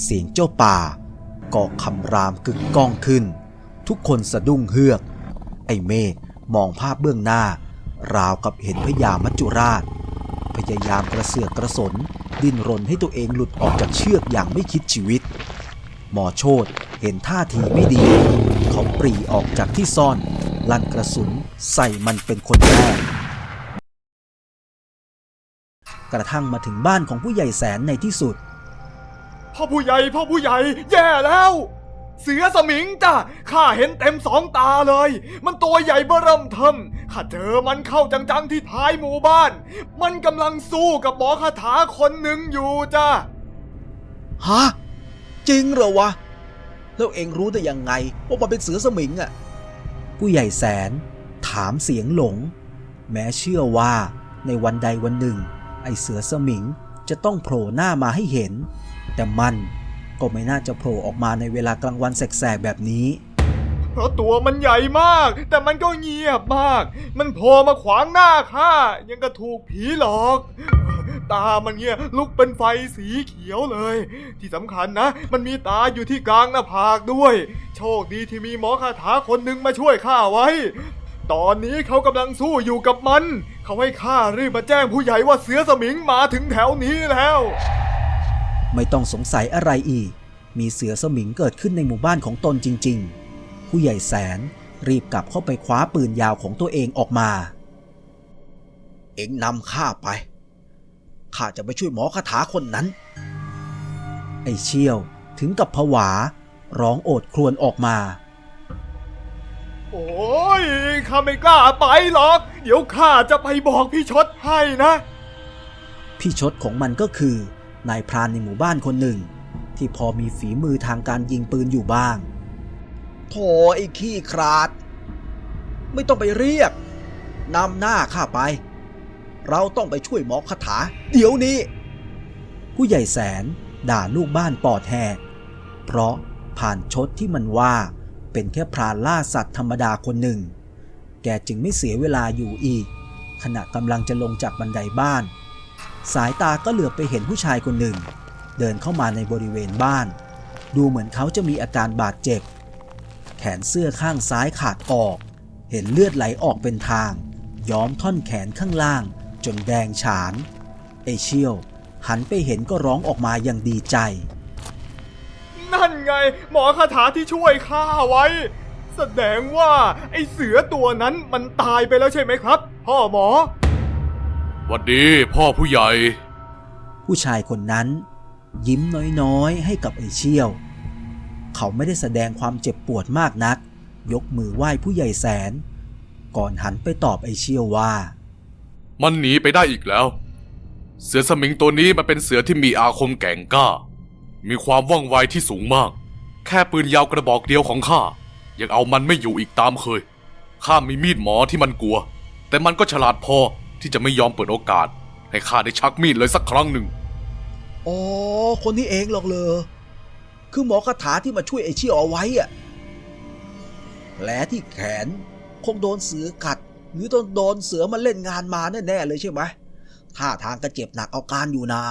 เสียงเจ้าป่าก็คำรามกึกก้องขึ้น ทุกคนสะดุ้งเฮือก ไอ้เมฆมองภาพเบื้องหน้า ราวกับเห็นพญามัจจุราช พยายามกระเสือกกระสน ดิ้นรนให้ตัวเองหลุดออกจากเชือกอย่างไม่คิดชีวิต หมอโชตเห็นท่าทีไม่ดี เขาปรีออกจากที่ซ่อนลั่นกระสุนใส่มันเป็นคนแรกกระทั่งมาถึงบ้านของผู้ใหญ่แสนในที่สุด พ่อผู้ใหญ่พ่อผู้ใหญ่ แย่แล้ว เสือสมิงจ้ะข้าเห็นเต็มสองตาเลย มันตัวใหญ่เบ้อเริ่มเทิมข้าเจอมันเข้าจังๆที่ท้ายหมู่บ้าน มันกำลังสู้กับหมอคาถาคนหนึ่งอยู่จ้ะฮะจริงเหรอวะ แล้วเองรู้ได้ยังไงว่ามันเป็นเสือสมิงอะ่ะ ผู้ใหญ่แสนถามเสียงหลง แม้เชื่อว่าในวันใดวันหนึ่ง ไอเสือสมิงจะต้องโผล่หน้ามาให้เห็น แต่มันก็ไม่น่าจะโผล่ออกมาในเวลากลางวันแสกๆแบบนี้ เพราะตัวมันใหญ่มาก แต่มันก็เงียบมาก มันโผล่มาขวางหน้าข้ายังก็ถูกผีหลอก ตามันเนี่ยลุกเป็นไฟสีเขียวเลย ที่สำคัญนะ มันมีตาอยู่ที่กลางหน้าผากด้วย โชคดีที่มีหมอคาถาคนหนึ่งมาช่วยข้าไว้ ตอนนี้เขากำลังสู้อยู่กับมัน เขาให้ข้ารีบมาแจ้งผู้ใหญ่ว่าเสือสมิงมาถึงแถวนี้แล้ว ไม่ต้องสงสัยอะไรอีก มีเสือสมิงเกิดขึ้นในหมู่บ้านของตนจริง ๆ ผู้ใหญ่แสนรีบกลับเข้าไปคว้าปืนยาวของตัวเองออกมา เอ็งนำข้าไป ข้าจะไปช่วยหมอคาถาคนนั้น ไอ้เชี่ยวถึงกับผวา ร้องโอดครวญออกมา โอ้ยข้าไม่กล้าไปหรอก เดี๋ยวข้าจะไปบอกพี่ชดให้นะ พี่ชดของมันก็คือ นายพรานในหมู่บ้านคนหนึ่ง ที่พอมีฝีมือทางการยิงปืนอยู่บ้างโถไอ้ขี้คราด ไม่ต้องไปเรียกนำหน้าข้าไป เราต้องไปช่วยหมอคาถา เดี๋ยวนี้ ผู้ใหญ่แสนด่าลูกบ้านปอดแหกเพราะผ่านชดที่มันว่าเป็นแค่พรานล่าสัตว์ธรรมดาคนหนึ่ง แกจึงไม่เสียเวลาอยู่อีก ขณะกำลังจะลงจากบันไดบ้าน สายตาก็เหลือบไปเห็นผู้ชายคนหนึ่ง เดินเข้ามาในบริเวณบ้าน ดูเหมือนเขาจะมีอาการบาดเจ็บ แขนเสื้อข้างซ้ายขาดออก เห็นเลือดไหลออกเป็นทาง ย้อมท่อนแขนข้างล่าง จนแดงฉานเอเชียว หันไปเห็นก็ร้องออกมาอย่างดีใจ นั่นไง หมอคาถาที่ช่วยข้าไว้ แสดงว่าไอเสือตัวนั้นมันตายไปแล้วใช่ไหมครับ พ่อหมอ วัดดีพ่อผู้ใหญ่ ผู้ชายคนนั้น ยิ้มน้อยๆให้กับไอเชี่ยว เขาไม่ได้แสดงความเจ็บปวดมากนัก ยกมือไหว้ผู้ใหญ่แสน ก่อนหันไปตอบไอเชี่ยวว่า มันหนีไปได้อีกแล้ว เสือสมิงตัวนี้มันเป็นเสือที่มีอาคมแก่งกล้า มีความว่องไวที่สูงมาก แค่ปืนยาวกระบอกเดียวของข้ายังเอามันไม่อยู่อีกตามเคยข้ามีมีดหมอที่มันกลัว แต่มันก็ฉลาดพอ ที่จะไม่ยอมเปิดโอกาส ให้ข้าได้ชักมีดเลยสักครั้งหนึ่ง อ๋อ คนนี้เองหรอกเลยคือหมอคาถาที่มาช่วยไอเชี่ยวเอาไว้อะแผลที่แขนคงโดนเสือกัด หรือโดนโดนเสือมาเล่นงานมาแน่ๆเลยใช่ไหมท่าทางก็เจ็บหนักเอาการอยู่นา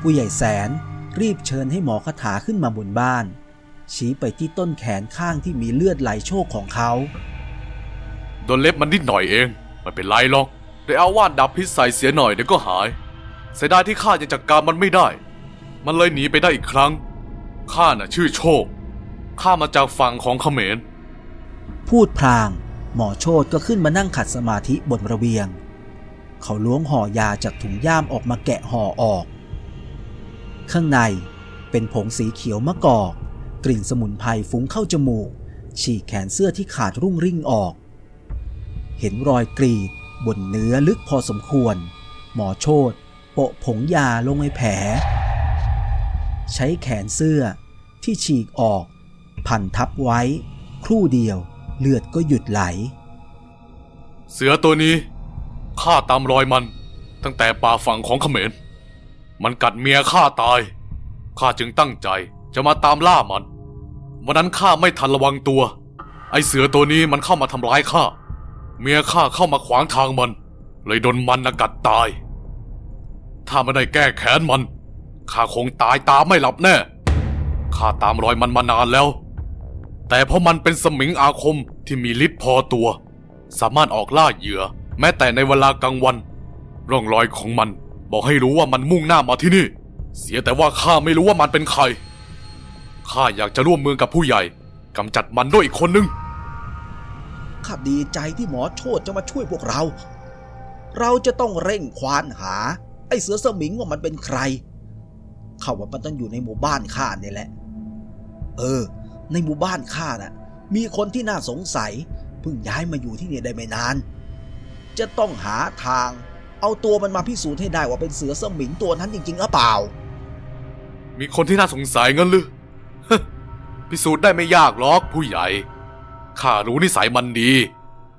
ผู้ใหญ่แสนรีบเชิญให้หมอคาถาขึ้นมาบนบ้าน ชี้ไปที่ต้นแขนข้างที่มีเลือดไหลโชกของเขา โดนเล็บมันนิดหน่อยเอง ไม่เป็นไรหรอกได้เอาว่านดับพิษใส่เสียหน่อยเดี๋ยวก็หาย เสียดายที่ข้ายังจัดการมันไม่ได้ มันเลยหนีไปได้อีกครั้ง ข้าน่ะชื่อโชค ข้ามาจากฝั่งของเขมร พูดพลาง หมอโชตก็ขึ้นมานั่งขัดสมาธิบนระเบียง เขาล้วงห่อยาจากถุงย่ามออกมาแกะห่อออก ข้างในเป็นผงสีเขียวมะกอก กลิ่นสมุนไพรฟุ้งเข้าจมูก ฉีกแขนเสื้อที่ขาดรุ่งริ่งออก เห็นรอยกรีด บนเนื้อลึกพอสมควร หมอโชตโปะผงยาลงในแผล ใช้แขนเสื้อที่ฉีกออก พันทับไว้ ครู่เดียวเลือดก็หยุดไหล เสือตัวนี้ข้าตามรอยมันตั้งแต่ป่าฝั่งของเขมร มันกัดเมียข้าตาย ข้าจึงตั้งใจจะมาตามล่ามัน วันนั้นข้าไม่ทันระวังตัว ไอเสือตัวนี้มันเข้ามาทำร้ายข้า เมียข้าเข้ามาขวางทางมัน เลยโดนมันกัดตาย ถ้าไม่ได้แก้แค้นมันข้าคงตายตาไม่หลับแน่ข้าตามรอยมันมานานแล้ว แต่เพราะมันเป็นสมิงอาคมที่มีฤทธิ์พอตัว สามารถออกล่าเหยื่อ แม้แต่ในเวลากลางวัน ร่องรอยของมันบอกให้รู้ว่ามันมุ่งหน้ามาที่นี่ เสียแต่ว่าข้าไม่รู้ว่ามันเป็นใครข้าอยากจะร่วมมือกับผู้ใหญ่กำจัดมันด้วยอีกคนนึง ข้าดีใจที่หมอโชดจะมาช่วยพวกเรา เราจะต้องเร่งควานหา ไอ้เสือสมิงว่ามันเป็นใคร เขาว่ามันต้องอยู่ในหมู่บ้านข้าเนี่ยแหละ เออ ในหมู่บ้านข้าน่ะ มีคนที่น่าสงสัยเพิ่งย้ายมาอยู่ที่นี่ได้ไม่นาน จะต้องหาทาง เอาตัวมันมาพิสูจน์ให้ได้ว่าเป็นเสือสมิงตัวนั้นจริงๆหรือเปล่า มีคนที่น่าสงสัยงั้นหรือพิสูจน์ได้ไม่ยากหรอกผู้ใหญ่ ข้ารู้นิสัยมันดี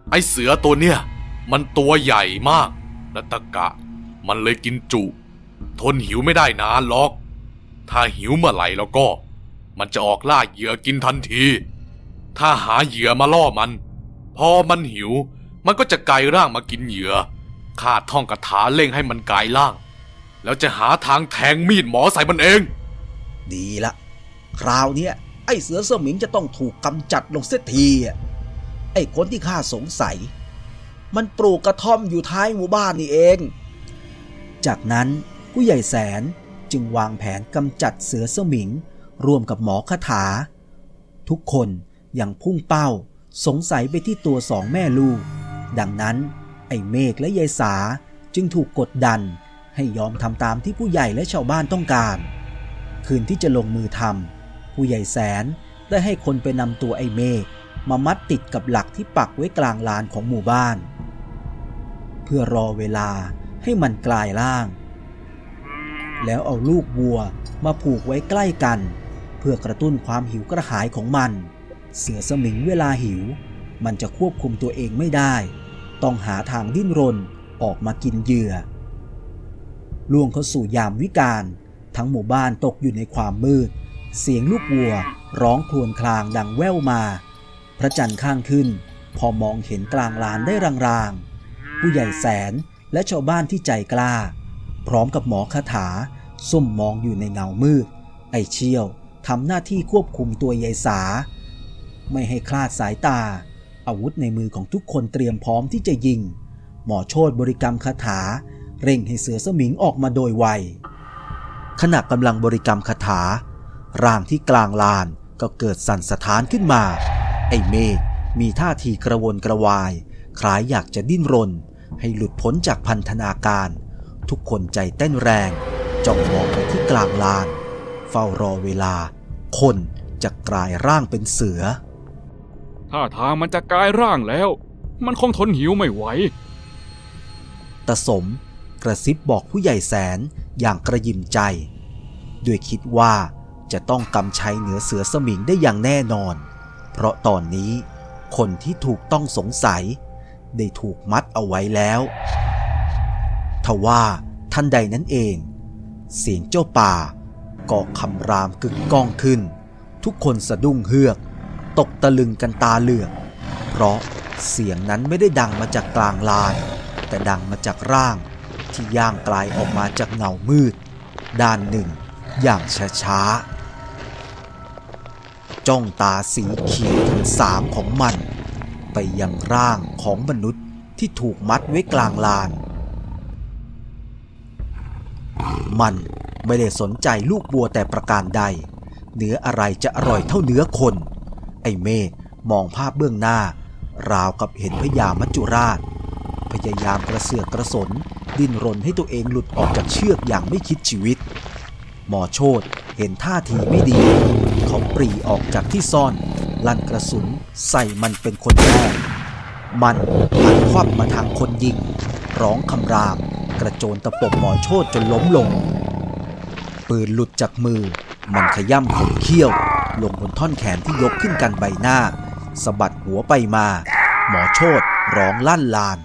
ไอเสือตัวเนี้ยมันตัวใหญ่มาก และตะกะ มันเลยกินจุ ทนหิวไม่ได้นานหรอก ถ้าหิวเมื่อไหร่แล้วก็ มันจะออกล่าเหยื่อกินทันที ถ้าหาเหยื่อมาล่อมัน พอมันหิว มันก็จะกลายร่างมากินเหยื่อ ข้าท่องคาถาเร่งให้มันกลายร่าง แล้วจะหาทางแทงมีดหมอใส่มันเอง ดีละ คราวเนี้ย ไอ้เสือเสมิงจะต้องถูกกำจัดลงเสียทีไอ้คนที่ข้าสงสัย มันปลูกกระท่อมอยู่ท้ายหมู่บ้านนี่เอง จากนั้นผู้ใหญ่แสนจึงวางแผนกำจัดเสือเสมิงร่วมกับหมอคาถา ทุกคนยังพุ่งเป้าสงสัยไปที่ตัวสองแม่ลูก ดังนั้น ไอ้เมฆและยายสาจึงถูกกดดันให้ยอมทำตามที่ผู้ใหญ่และชาวบ้านต้องการ คืนที่จะลงมือทำ ผู้ใหญ่แสนได้ให้คนไปนำตัวไอ้เมฆมามัดติดกับหลักที่ปักไว้กลางลานของหมู่บ้าน เพื่อรอเวลาให้มันกลายร่าง แล้วเอาลูกวัวมาผูกไว้ใกล้กัน เพื่อกระตุ้นความหิวกระหายของมัน เสือสมิงเวลาหิว มันจะควบคุมตัวเองไม่ได้ ต้องหาทางดิ้นรนออกมากินเหยื่อล่วงเข้าสู่ยามวิกาลทั้งหมู่บ้านตกอยู่ในความมืด เสียงลูกวัวร้องครวญครางดังแว่วมา พระจันทร์ข้างขึ้น พอมองเห็นกลางลานได้รางๆ ผู้ใหญ่แสนและชาวบ้านที่ใจกล้า พร้อมกับหมอคาถาซุ่มมองอยู่ในเงามืด ไอเชี่ยวทำหน้าที่ควบคุมตัวยายสา ไม่ให้คลาดสายตา อาวุธในมือของทุกคนเตรียมพร้อมที่จะยิง หมอโชดบริกรรมคาถา เร่งให้เสือสมิงออกมาโดยไวขณะกำลังบริกรรมคาถา ร่างที่กลางลานก็เกิดสั่นสะท้านขึ้นมา ไอ้เมฆมีท่าทีกระวนกระวาย คล้ายอยากจะดิ้นรน ให้หลุดพ้นจากพันธนาการ ทุกคนใจเต้นแรงจ้องมองไปที่กลางลาน เฝ้ารอเวลา คนจะกลายร่างเป็นเสือถ้าทางมันจะกลายร่างแล้ว มันคงทนหิวไม่ไหวตะสมกระซิบบอกผู้ใหญ่แสนอย่างกระยิมใจ ด้วยคิดว่า จะต้องกำชัยเหนือเสือสมิงได้อย่างแน่นอน เพราะตอนนี้คนที่ถูกต้องสงสัย ได้ถูกมัดเอาไว้แล้วทว่าทันใดนั้นเอง เสียงเจ้าป่าก็คำรามกึกก้องขึ้น ทุกคนสะดุ้งเฮือก ตกตะลึงกันตาเหลือก เพราะเสียงนั้นไม่ได้ดังมาจากกลางลาน แต่ดังมาจากร่างที่ย่างกลายออกมาจากเงามืด ด้านหนึ่งอย่างช้าๆ จ้องตาสีเขียวทั้งสามของมัน ไปยังร่างของมนุษย์ที่ถูกมัดไว้กลางลาน มันไม่ได้สนใจลูกบัวแต่ประการใด เนื้ออะไรจะอร่อยเท่าเนื้อคน ไอ้เมฆมองภาพเบื้องหน้า ราวกับเห็นพญามัจจุราช พยายามกระเสือกกระสน ดิ้นรนให้ตัวเองหลุดออกจากเชือกอย่างไม่คิดชีวิต หมอโชตเห็นท่าทีไม่ดี เขาปรีออกจากที่ซ่อน ลั่นกระสุนใส่มันเป็นคนแรก มันหันควับมาทางคนยิง ร้องคำราม กระโจนตะปบหมอโชตจนล้มลง ปืนหลุดจากมือ มันขย่ำขนเขี้ยว ลงบนท่อนแขนที่ยกขึ้นกันใบหน้าสะบัดหัวไปมา หมอโชตร้องลั่นลาน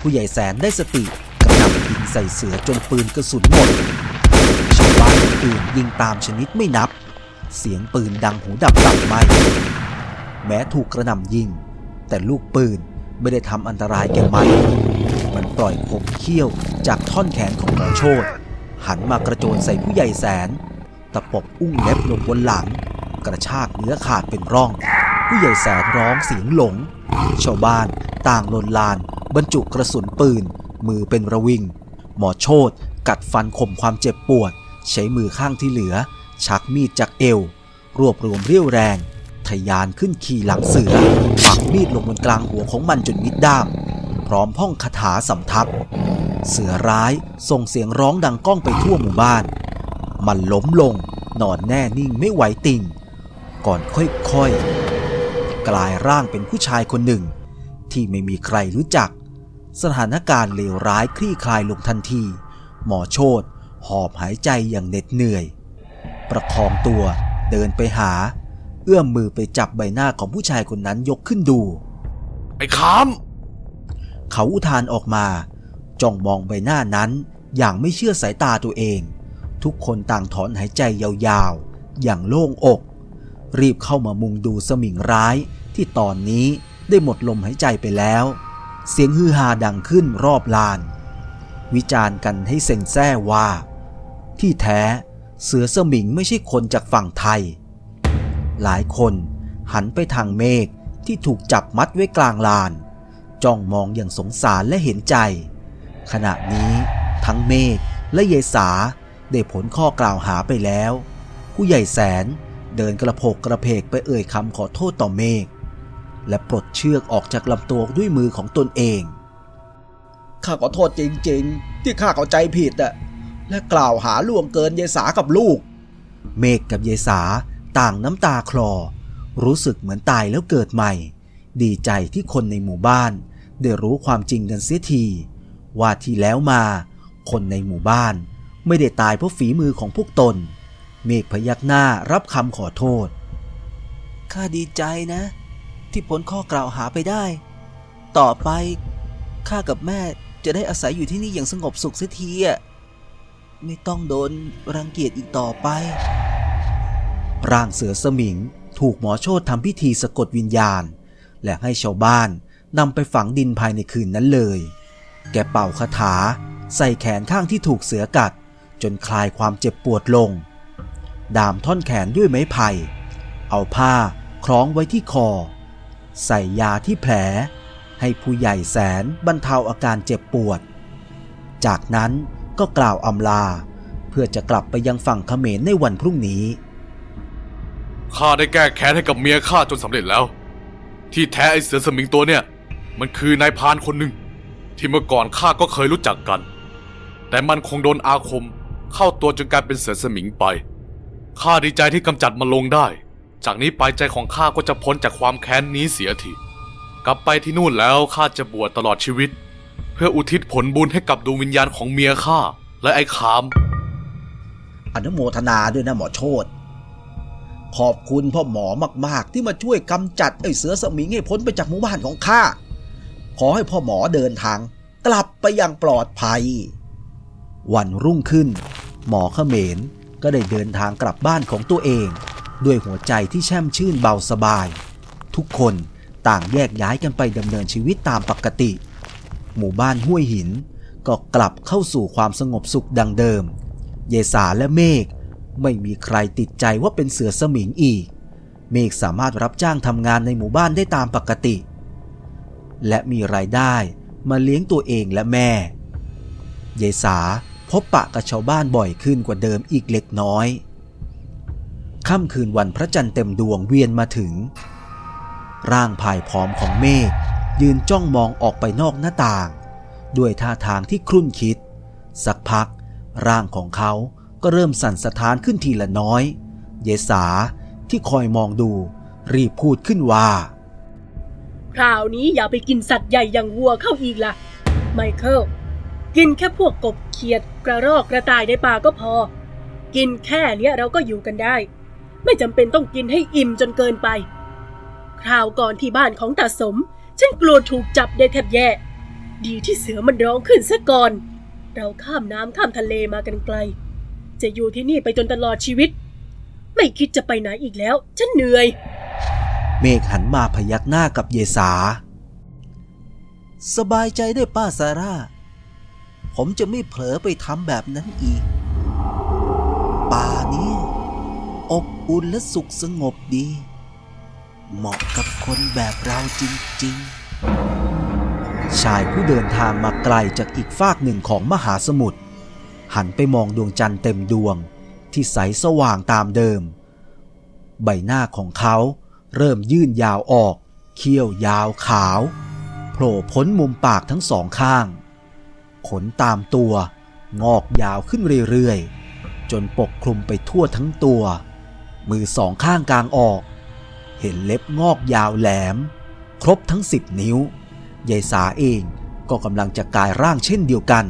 ผู้ใหญ่แสนได้สติกระหน่ำยิงใส่เสือจนปืนกระสุนหมดชาวบ้านอื่นยิงตามชนิดไม่นับ เสียงปืนดังหูดับตับไหมแม้ถูกกระหน่ำยิง แต่ลูกปืนไม่ได้ทำอันตรายแก่มัน มันปล่อยคมเขี้ยวจากท่อนแขนของหมอโชตหันมากระโจนใส่ผู้ใหญ่แสน ตะปบอุ้งเล็บลงบนหลัง กระชากเนื้อขาดเป็นร่อง ผู้ใหญ่แสนร้องเสียงหลง ชาวบ้านต่างลนลาน บรรจุกระสุนปืน มือเป็นระวิง หมอโชตกัดฟันข่มความเจ็บปวด ใช้มือข้างที่เหลือ ชักมีดจากเอว รวบรวมเรี่ยวแรงทะยานขึ้นขี่หลังเสือปักมีดลงบนกลางหัวของมันจนมิดด้าม พร้อมพ่องคาถาสำทับ เสือร้ายส่งเสียงร้องดังก้องไปทั่วหมู่บ้าน มันล้มลง นอนแน่นิ่งไม่ไหวติงก่อนค่อยๆ กลายร่างเป็นผู้ชายคนหนึ่ง ที่ไม่มีใครรู้จัก สถานการณ์เลวร้ายคลี่คลายลงทันที หมอโชตหอบหายใจอย่างเหน็ดเหนื่อย ประคองตัว เดินไปหา เอื้อมมือไปจับใบหน้าของผู้ชายคนนั้นยกขึ้นดู ไอ้ขามเขาอุทานออกมาจ้องมองใบหน้านั้นอย่างไม่เชื่อสายตาตัวเอง ทุกคนต่างถอนหายใจยาวๆ อย่างโล่งอก รีบเข้ามามุงดูสมิงร้ายที่ตอนนี้ได้หมดลมหายใจไปแล้ว เสียงฮือฮาดังขึ้นรอบลาน วิจารณ์กันให้เซ็งแซ่ว่า ที่แท้ เสือสมิงไม่ใช่คนจากฝั่งไทย หลายคนหันไปทางเมฆที่ถูกจับมัดไว้กลางลาน จ้องมองอย่างสงสารและเห็นใจ ขณะนี้ทั้งเมฆและเยสาได้ผลข้อกล่าวหาไปแล้ว ผู้ใหญ่แสนเดินกระโผกกระเพกไปเอ่ยคำขอโทษต่อเมฆและปลดเชือกออกจากลำตัวด้วยมือของตนเอง ข้าขอโทษจริง ๆ ที่ข้าเข้าใจผิดอะ และกล่าวหาล่วงเกินยายสากับลูก เมฆกับยายสาต่างน้ำตาคลอ รู้สึกเหมือนตายแล้วเกิดใหม่ ดีใจที่คนในหมู่บ้าน ได้รู้ความจริงกันเสียที ว่าที่แล้วมาคนในหมู่บ้าน ไม่ได้ตายเพราะฝีมือของพวกตน เมฆพยักหน้ารับคำขอโทษ ข้าดีใจนะ ที่พ้นข้อกล่าวหาไปได้ ต่อไปข้ากับแม่จะได้อาศัยอยู่ที่นี่อย่างสงบสุขเสียทีอะ ไม่ต้องโดนรังเกียจอีกต่อไป ร่างเสือสมิงถูกหมอโชตทำพิธีสะกดวิญญาณ และให้ชาวบ้านนำไปฝังดินภายในคืนนั้นเลย แกเป่าคาถา ใส่แขนข้างที่ถูกเสือกัด จนคลายความเจ็บปวดลง ดามท่อนแขนด้วยไม้ไผ่ เอาผ้าคล้องไว้ที่คอ ใส่ยาที่แผล ให้ผู้ใหญ่แสนบรรเทาอาการเจ็บปวด จากนั้น ก็กล่าวอำลา เพื่อจะกลับไปยังฝั่งเขมรในวันพรุ่งนี้ ข้าได้แก้แค้นให้กับเมียข้าจนสำเร็จแล้ว ที่แท้ไอ้เสือสมิงตัวเนี่ย มันคือนายพานคนหนึ่ง ที่เมื่อก่อนข้าก็เคยรู้จักกัน แต่มันคงโดนอาคมเข้าตัวจนกลายเป็นเสือสมิงไปข้าดีใจที่กำจัดมันลงได้ จากนี้ไปใจของข้าก็จะพ้นจากความแค้นนี้เสียที กลับไปที่นู่นแล้วข้าจะบวชตลอดชีวิต พื่ออุทิศผลบุญให้กับดวงวิญญาณของเมียข้าและไอ้ขาม อนุโมทนาด้วยนะหมอโชตขอบคุณพ่อหมอมากๆ ที่มาช่วยกำจัดไอ้เสือสมิงให้พ้นไปจากหมู่บ้านของข้า ขอให้พ่อหมอเดินทาง กลับไปอย่างปลอดภัย วันรุ่งขึ้น หมอเขมรก็ได้เดินทางกลับบ้านของตัวเอง ด้วยหัวใจที่แช่มชื่นเบาสบาย ทุกคนต่างแยกย้ายกันไปดำเนินชีวิตตามปกติ หมู่บ้านห้วยหิน ก็กลับเข้าสู่ความสงบสุขดังเดิม เยสาและเมฆไม่มีใครติดใจว่าเป็นเสือสมิงอีก เมฆสามารถรับจ้างทำงานในหมู่บ้านได้ตามปกติ และมีรายได้มาเลี้ยงตัวเองและแม่ เยสาพบปะกับชาวบ้านบ่อยขึ้นกว่าเดิมอีกเล็กน้อยค่ำคืนวันพระจันทร์เต็มดวงเวียนมาถึง ร่างผายผอมของเมฆ ยืนจ้องมองออกไปนอกหน้าต่าง ด้วยท่าทางที่ครุ่นคิด สักพัก ร่างของเขาก็เริ่มสั่นสะท้านขึ้นทีละน้อย เยสาที่คอยมองดู รีบพูดขึ้นว่า คราวนี้อย่าไปกินสัตว์ใหญ่อย่างวัวเข้าอีกล่ะ ไมเคิลกินแค่พวกกบเขียดกระรอกกระต่ายในป่าก็พอ กินแค่เนี้ยเราก็อยู่กันได้ ไม่จำเป็นต้องกินให้อิ่มจนเกินไป คราวก่อนที่บ้านของตาสม ฉันกลัวถูกจับได้แทบแย่ ดีที่เสือมันร้องขึ้นซะก่อน เราข้ามน้ำข้ามทะเลมากันไกล จะอยู่ที่นี่ไปจนตลอดชีวิต ไม่คิดจะไปไหนอีกแล้ว ฉันเหนื่อย เมฆหันมาพยักหน้ากับเยสา สบายใจได้ป้าซาร่า ผมจะไม่เผลอไปทำแบบนั้นอีก ป่านี้ อบอุ่นและสุขสงบดี เหมาะกับคนแบบเราจริงๆ ชายผู้เดินทางมาไกลจากอีกฟากหนึ่งของมหาสมุทรหันไปมองดวงจันทร์เต็มดวง ที่ใสสว่างตามเดิม ใบหน้าของเขาเริ่มยื่นยาวออก เขี้ยวยาวขาวโผล่พ้นมุมปากทั้งสองข้าง ขนตามตัว งอกยาวขึ้นเรื่อยๆ จนปกคลุมไปทั่วทั้งตัว มือสองข้างกลางออก เห็นเล็บงอกยาวแหลม ครบทั้งสิบนิ้วยายสาเองก็กำลังจะกลายร่างเช่นเดียวกัน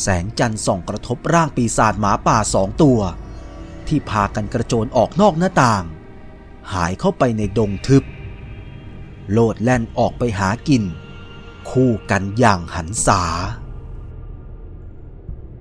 แสงจันทร์ส่องกระทบร่างปีศาจหมาป่าสองตัว ที่พากันกระโจนออกนอกหน้าต่าง หายเข้าไปในดงทึบ โลดแล่นออกไปหากิน คู่กันอย่างหันษา